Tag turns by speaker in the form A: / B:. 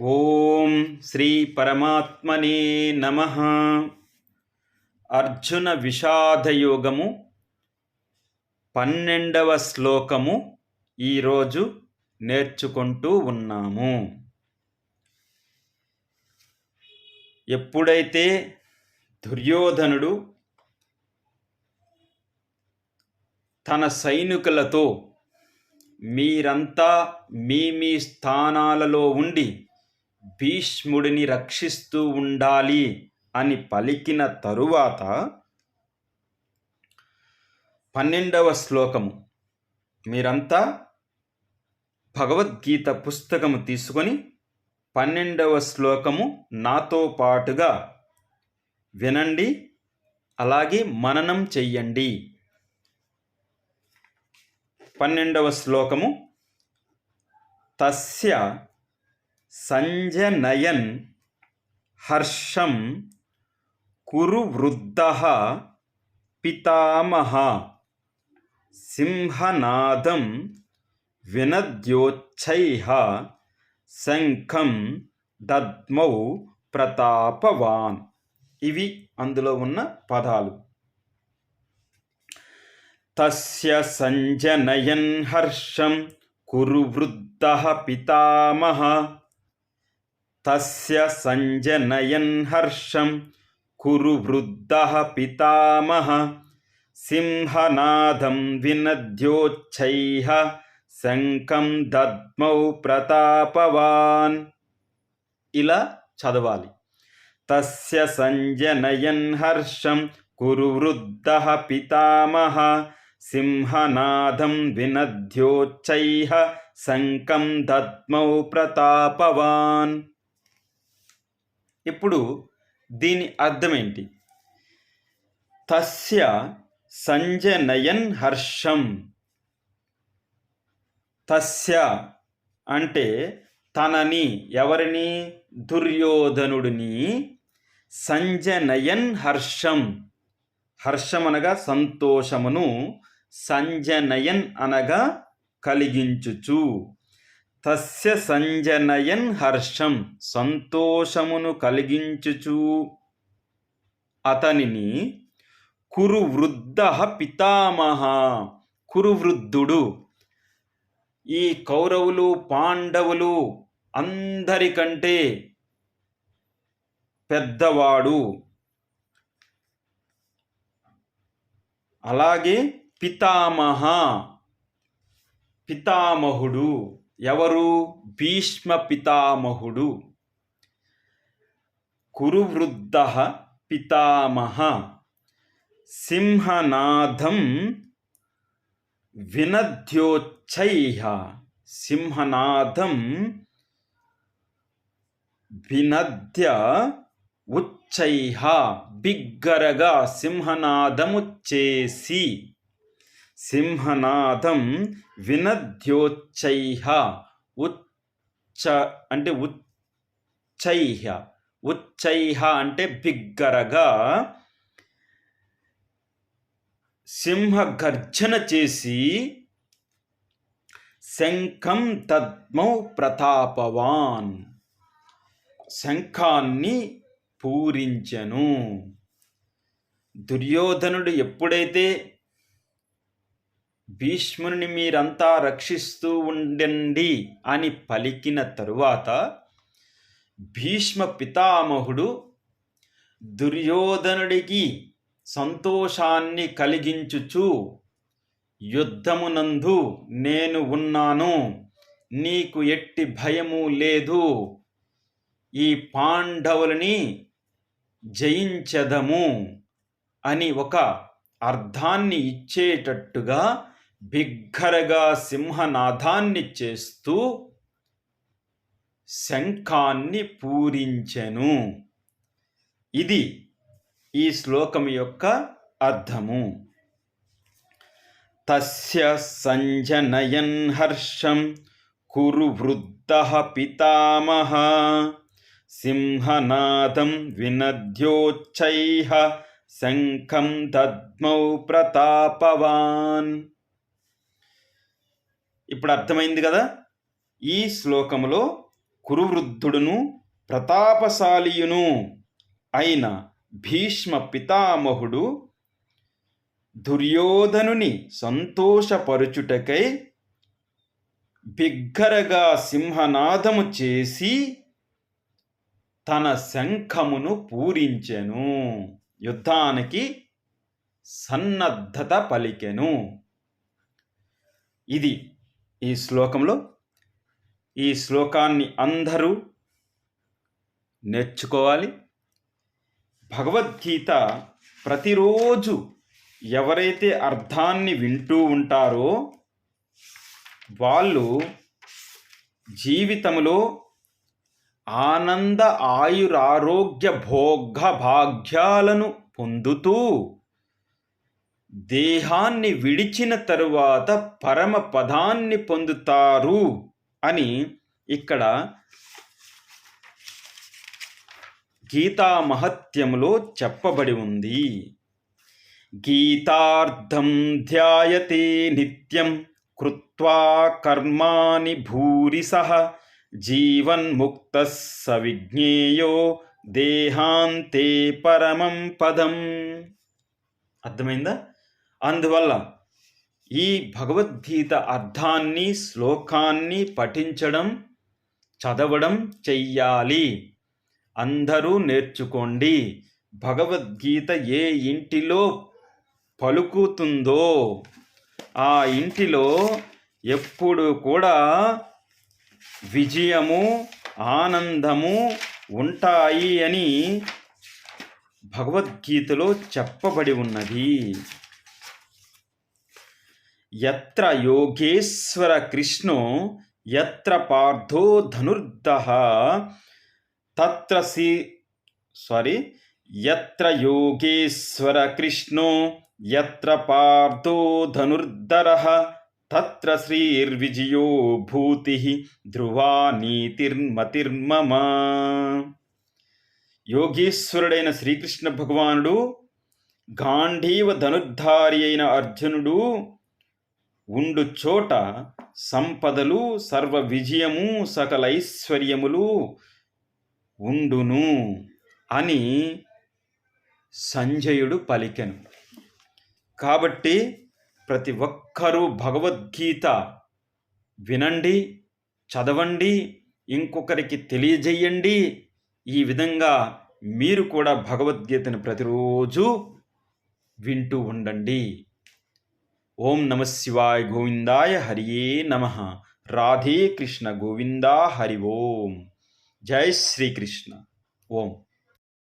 A: ఓం శ్రీ పరమాత్మనే నమ. అర్జున విషాదయోగము పన్నెండవ శ్లోకము ఈరోజు నేర్చుకుంటూ ఉన్నాము. ఎప్పుడైతే దుర్యోధనుడు తన సైనికులతో మీరంతా మీ మీ స్థానాలలో ఉండి భీష్ముడిని రక్షిస్తూ ఉండాలి అని పలికిన తరువాత పన్నెండవ శ్లోకము. మీరంతా భగవద్గీత పుస్తకము తీసుకొని పన్నెండవ శ్లోకము నాతో పాటుగా వినండి అలాగే మననం చెయ్యండి. పన్నెండవ శ్లోకము తస్య సంజనయన్ హర్షం కురు వృద్ధ పితామహ సింహనాదం వినద్యోచ్చై శంఖం దద్మౌ ప్రతాపవాన్. ఇవి అందులో ఉన్న పదాలు. తస్య సంజనయన్ హర్షం కురు వృద్ధ పితామహ తస్య సంజనయన్ హర్షం కురు వృద్ధ పితామహ సింహనాదం వినద్యోచ్చై శంఖం దద్మౌ ప్రతాపవాన్. ఇలా చదవాలి. తస్య సంజనయన్ హర్షం కురు వృద్ధ పితామహ సింహనాదం వినద్యోచ్చై శంఖం దద్మౌ ప్రతాపవాన్. ఇప్పుడు దీని అర్థం ఏంటి తస్య సంజనయన్ హర్షం. తస్య అంటే తనని ఎవరిని? దుర్యోధనుడిని. సంజనయన్ హర్షం. హర్షం అనగా సంతోషమును సంజనయన్ అనగా కలిగించుచు. తస్య సంజనయన్ హర్షం సంతోషమును కలిగించుచు. అతనిని కురు వృద్ధ పితామహ కురువృద్ధుడు. ఈ కౌరవులు పాండవులు అందరికంటే పెద్దవాడు. అలాగే పితామహ పితామహుడు. ఎవరు? భీష్మ పితామహుడు కురువృద్ధ పితామహ. సింహనాథం వినద్యోచ్చైహ సింహనాథం వినద్య ఉచ్చైహ బిగ్గరగా సింహనాదము చేసి సింహనాదం వినద్యోచ్చైహ ఉచ్చ అంటే ఉచ్చైహ ఉచ్చైహ అంటే బిగ్గరగా సింహ గర్జన చేసి శంఖం తద్మౌ ప్రతాపవాన్ శంఖాన్ని పూరించెను. దుర్యోధనుడు ఎప్పుడైతే భీష్ముని మీరంతా రక్షిస్తూ ఉండండి అని పలికిన తరువాత భీష్మ పితామహుడు దుర్యోధనుడికి సంతోషాన్ని కలిగించుచు యుద్ధమునందు నేను ఉన్నాను నీకు ఎట్టి భయము లేదు ఈ పాండవులని జయించదము అని ఒక అర్థాన్ని ఇచ్చేటట్టుగా బిగ్గరగా సింహనాథాన్ని చేస్తూ శంఖాన్ని పూరించెను. ఇది ఈ శ్లోకం యొక్క అర్థము. తస్య సంజనయన్ హర్షం కురు వృద్ధ పితామహ సింహనాదం వినద్యోచ్చై శంఖం దద్మౌ ప్రతాపవాన్. ఇప్పుడు అర్థమైంది కదా? ఈ శ్లోకములో కురువృద్ధుడును ప్రతాపశాలియును అయిన భీష్మ పితామహుడు దుర్యోధనుని సంతోషపరుచుటకై బిగ్గరగా సింహనాదము చేసి తన శంఖమును పూరించెను. యుద్ధానికి సన్నద్ధత పలికెను. ఇది ఈ శ్లోకంలో ఈ శ్లోకాన్ని అందరూ నేర్చుకోవాలి. భగవద్గీత ప్రతిరోజు ఎవరైతే అర్థాన్ని వింటూ ఉంటారో వాళ్ళు జీవితంలో ఆనంద ఆయురారోగ్య భోగ భాగ్యాలను పొందుతూ దేహాన్ని విడిచిన తరువాత పరమ పదాన్ని పొందుతారు అని ఇక్కడ గీతా మహత్యములో చెప్పబడి ఉంది. గీతార్థం ధ్యాయతే నిత్యం కృత్వా కర్మాని భూరిసః జీవన్ముక్త సవిజ్ఞేయో దేహాంతే పరమం పదం. అర్థమైందా? అందువల్ల ఈ భగవద్గీత అర్థాన్ని శ్లోకాన్ని పఠించడం చదవడం చెయ్యాలి. అందరూ నేర్చుకోండి. భగవద్గీత ఏ ఇంటిలో పలుకుతుందో ఆ ఇంటిలో ఎప్పుడు కూడా విజయము ఆనందము ఉంటాయి అని భగవద్గీతలో చెప్పబడి ఉన్నది. ఎత్ర యోగేశ్వర కృష్ణో ఎత్ర పార్థో ధనుర్ధ తత్ర సి సారీ ఎత్ర యోగేశ్వర కృష్ణో ఎత్ర పార్థో ధనుర్ధర. తత్ర శ్రీర్విజయో భూతి ధ్రువా నీతిర్మతిర్మమ. యోగేశ్వరుడైన శ్రీకృష్ణ భగవానుడు గాంధీవ ధనుర్ధారి అయిన అర్జునుడు ఉండు చోట సంపదలు సర్వ విజయము సకల ఐశ్వర్యములు ఉండును అని సంజయుడు పలికెను. కాబట్టి ప్రతి ఒక్కరూ భగవద్గీత వినండి చదవండి ఇంకొకరికి తెలియజేయండి. ఈ విధంగా మీరు కూడా భగవద్గీతను ప్రతిరోజు వింటూ ఉండండి. ఓం నమ శివాయ గోవిందాయ హరియే నమ రాధే కృష్ణ గోవిందా హరి ఓం జై శ్రీకృష్ణ ఓం